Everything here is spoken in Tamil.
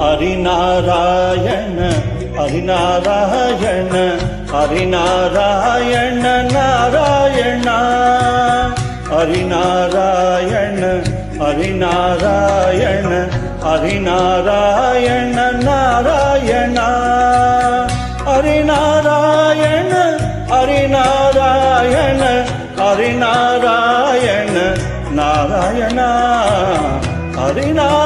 ஹரிநாராயண ஹரிநாராயண ஹரிநாராயண நாராயணா. ஹரிநாராயண ஹரிநாராயண ஹரிநாராயண நாராயணா. ஹரிநாராயண ஹரிநாராயண ஹரிநாராயண நாராயணா. ஹரிநாராயண